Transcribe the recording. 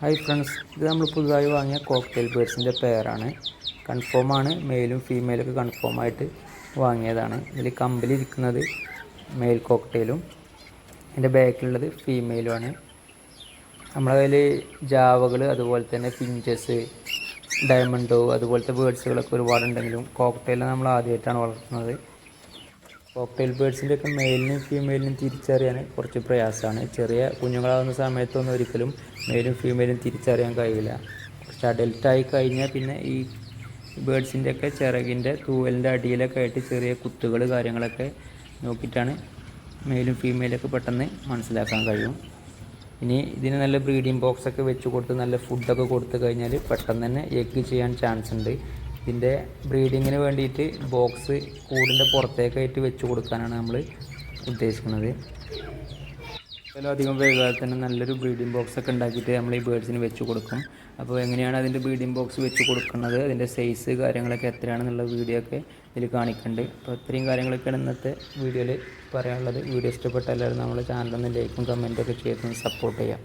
Hi friends ഇത് നമ്മൾ പുതുതായി വാങ്ങിയ കോക്ടെയിൽ ബേഡ്സിന്റെ പെയറാണ് കൺഫേം ആണ്. മെയിലും ഫീമെയിലൊക്കെ കൺഫേം ആയിട്ട് വാങ്ങിയതാണ്. ഇതിൽ കമ്പിലിരിക്കുന്നത് മെയിൽ കോക്ടെയിലും എന്റെ ബാക്കിലുള്ളത് ഫീമെയിലുമാണ് നമ്മുടെ കയ്യിൽ ജാവകൾ അതുപോലെ തന്നെ ഫിഞ്ചസ് ഡയമണ്ടോ അതുപോലത്തെ ബേഡ്സുകളൊക്കെ ഒരുപാടുണ്ടെങ്കിലും കോക്ടെയിൽ നമ്മൾ ആദ്യമായിട്ടാണ് വളർത്തുന്നത്. കോക്ടെയിൽ ബേഡ്സിന്റെ ഒക്കെ മെയിലിനും ഫീമെയിലിനും തിരിച്ചറിയാൻ കുറച്ച് പ്രയാസമാണ്. ചെറിയ കുഞ്ഞുങ്ങളാകുന്ന സമയത്തൊന്നും ഒരിക്കലും മെയിലും ഫീമെയിലും തിരിച്ചറിയാൻ കഴിയില്ല. കുറച്ച് അഡൽട്ടായി കഴിഞ്ഞാൽ പിന്നെ ഈ ബേഡ്സിന്റെ ഒക്കെ ചിറകിന്റെ തൂവലിന്റെ അടിയിലൊക്കെ ആയിട്ട് ചെറിയ കുത്തുകൾ കാര്യങ്ങളൊക്കെ നോക്കിയിട്ടാണ് മെയിലും ഫീമെയിലൊക്കെ പെട്ടെന്ന് മനസ്സിലാക്കാൻ കഴിയും. ഇനി ഇതിന് നല്ല ബ്രീഡിംഗ് ബോക്സൊക്കെ വെച്ച് കൊടുത്ത് നല്ല ഫുഡൊക്കെ കൊടുത്തു കഴിഞ്ഞാൽ പെട്ടെന്ന് തന്നെ എഗ് ചെയ്യാൻ ചാൻസ് ഉണ്ട്. ഇതിന്റെ ബ്രീഡിങ്ങിന് വേണ്ടിയിട്ട് ബോക്സ് കൂടിന്റെ പുറത്തേക്കായിട്ട് വെച്ച് കൊടുക്കാനാണ് നമ്മൾ ഉദ്ദേശിക്കുന്നത്. എന്തായാലും അധികം വൈകാതെ തന്നെ നല്ലൊരു ബ്രീഡിംഗ് ബോക്സ് ഒക്കെ ഉണ്ടാക്കിയിട്ട് നമ്മൾ ഈ ബേഡ്സിന് വെച്ച് കൊടുക്കും. അപ്പോൾ എങ്ങനെയാണ് അതിന്റെ ബ്രീഡിംഗ് ബോക്സ് വെച്ച് കൊടുക്കുന്നത് അതിന്റെ സൈസ് കാര്യങ്ങളൊക്കെ എത്രയാണെന്നുള്ള വീഡിയോ ഒക്കെ ഇതിൽ കാണിക്കുന്നുണ്ട്. അപ്പോൾ ഇത്രയും കാര്യങ്ങളൊക്കെയാണ് ഇന്നത്തെ വീഡിയോയിൽ പറയാനുള്ളത്. വീഡിയോ ഇഷ്ടപ്പെട്ട എല്ലാവരും നമ്മുടെ ചാനലൊന്ന് ലൈക്കും കമന്റൊക്കെ ചെയ്തൊന്ന് സപ്പോർട്ട് ചെയ്യാം